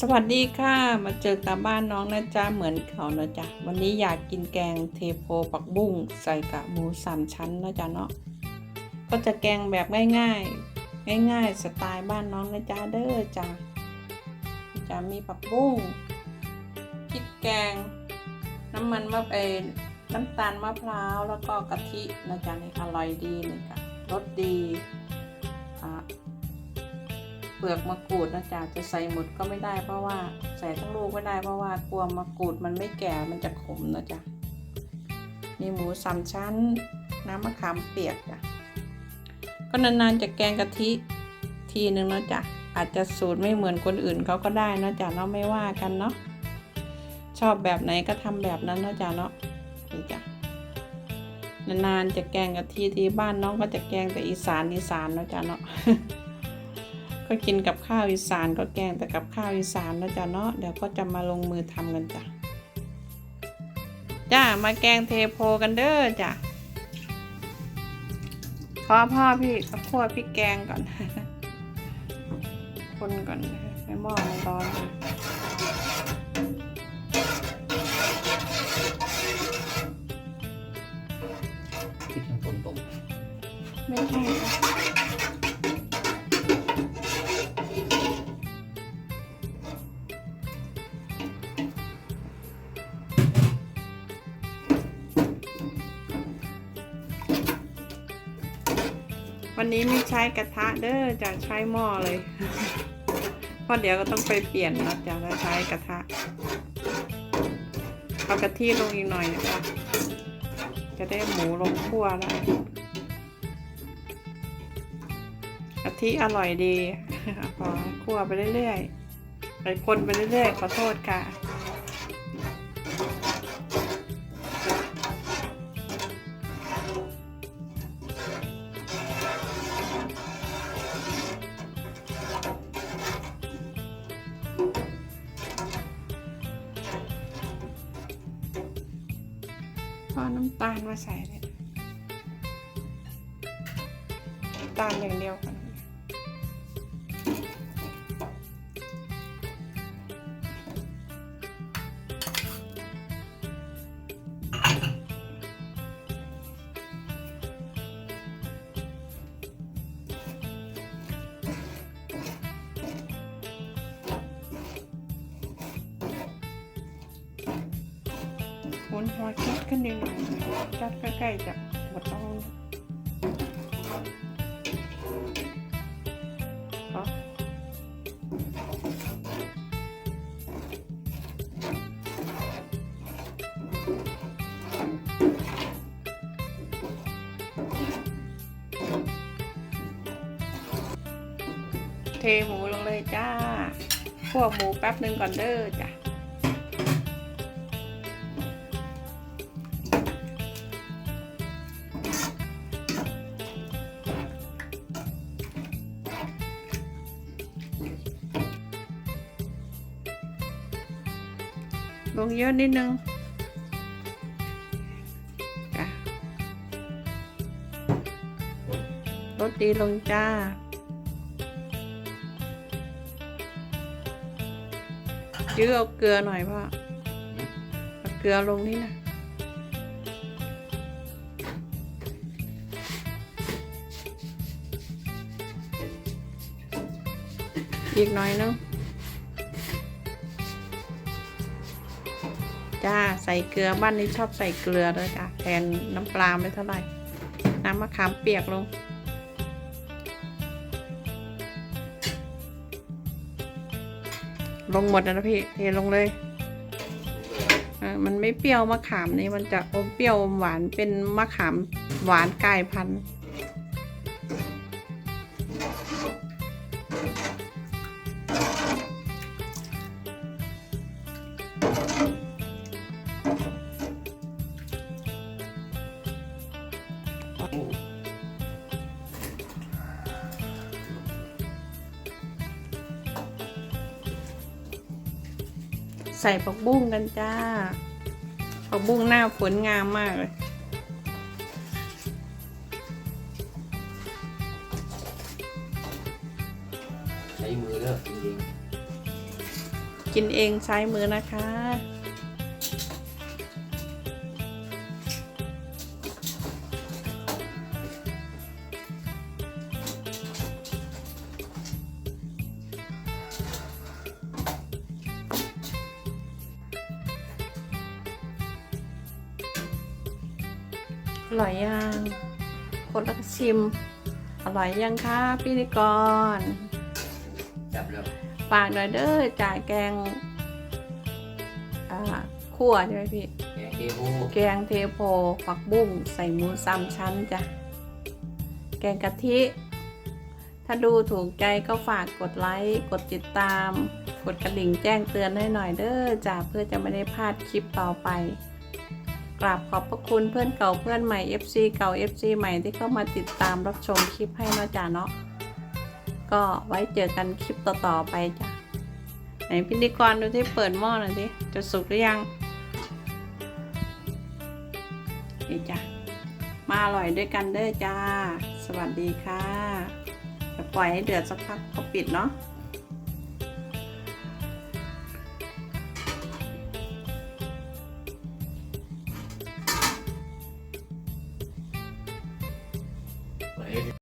สวัสดีค่ะ มาเจอตามบ้านน้องนะจ๊ะเหมือนเขานะจ๊ะวันนี้อยากกินแกงเทโพปักบุ้งใส่กะหมูสามชั้นนะจ๊ะเนาะก็จะแกงแบบง่ายๆ ง่าย ๆ สไตล์บ้านน้องนะจ๊ะเด้อจ้ะจะมีปักบุ้งพริกแกง น้ำมันมะเออน้ำตาลมะพร้าวแล้วก็กะทินะจ๊ะนี่อร่อยดีเลยค่ะรสดีอะ ลือกมะกรูดนะจ๊ะจะใส่หมดก็ไม่ได้เพราะว่าใส่ทั้งลูกไม่ได้เพราะว่ากลัวมะกรูดมันไม่แก่มันจะขมนะจ๊ะมีหมูสามชั้น น้ำมะขามเปียกจ้ะก็นานๆจะแกงกะทิทีหนึ่งนะจ๊ะอาจจะสูตรไม่เหมือนคนอื่นเขาก็ได้นะจ๊ะเนาะไม่ว่ากันเนาะชอบแบบไหนก็ทำแบบนั้นนะจ๊ะเนาะนี่จ้ะนานๆจะแกงกะทิที่บ้านน้องก็จะแกงแต่อีสานอีสานนะจ๊ะเนาะ ก็กินกับข้าวอีสานก็แกงแต่กับข้าวอีสานนะจ๊ะเนาะเดี๋ยวก็จะมาลงมือทำกันจ้ะจ้ามาแกงเทโพกันเด้อจ้ะพ่อพ่อพี่ก็คั่วพริกแกงก่อนคนก่อนไม่หม้อมันร้อนเลยคิดมันฝนตกไม่ใช่ค่ะ วันนี้ไม่ใช้กระทะเด้อจะใช้หม้อเลยเพราะเดี๋ยวก็ต้องไปเปลี่ยนนะจะแล้วใช้กระทะเอากะทิลงอีกหน่อยนะคะ จะได้หมูลงคั่วได้กะทิอร่อยดีพอคั่วไปเรื่อยๆไปคนไปเรื่อยๆขอโทษค่ะ น้ำตาลมาใส่เลยตาลอย่างเดียวกัน นหัวคิดขึ้นนิดหน่อยจัดใกล้ๆจะหมดแล้วก็เทหมูลงเลยจ้าคั่วหมูแป๊บหนึ่งก่อนเด้อจ้ะ ลงเยอะนิดนึงจ้ะรสดีลงจ้ายื้อเอาเกลือหน่อยพ่อเอาเกลือลงนี่นะอีกหน่อยนึง จ้า ใส่เกลือบ้านนี้ชอบใส่เกลือด้วยจ้ะแทนน้ำปลาไม่เท่าไหร่ น้ำมะขามเปียกลง ลงหมดนะพี่เทลงเลยมันไม่เปรี้ยวมะขามนี่มันจะอมเปรี้ยวอมหวานเป็นมะขามหวานกายพันธุ์ ใส่ผักบุ้งกันจ้าผักบุ้งหน้าฝนงามมากเลยใช้มือเด้อจริงกินเองใช้มือนะคะ อร่อยยังคนละชิม อร่อยยังคะพี่นิกรจับแล้วฝากหน่อยเด้อจ่ายแกงอ่าขั่วใช่ไหมพี่ แกงเทโพแกงเทโพผักบุ้งใส่หมูสามชั้นจ้ะ แกงกะทิ ถ้าดูถูกใจก็ฝากกดไลค์ กดติดตาม กดกระดิ่งแจ้งเตือนให้หน่อยเด้อจ้ะเพื่อจะไม่ได้พลาดคลิปต่อไป กราบขอบพระคุณเพื่อนเก่าเพื่อนใหม่ FC เก่า FC ใหม่ที่เข้ามาติดตามรับชมคลิปให้นะจ๊ะเนาะก็ไว้เจอกันคลิปต่อๆไปจ้ะไหนพิธีกรดูที่เปิดหม้อหน่อยสิจะสุกหรือยังนี่จ้ะมาอร่อยด้วยกันเด้อจ้า สวัสดีค่ะจะปล่อยให้เดือดสักพักก็ปิดเนาะ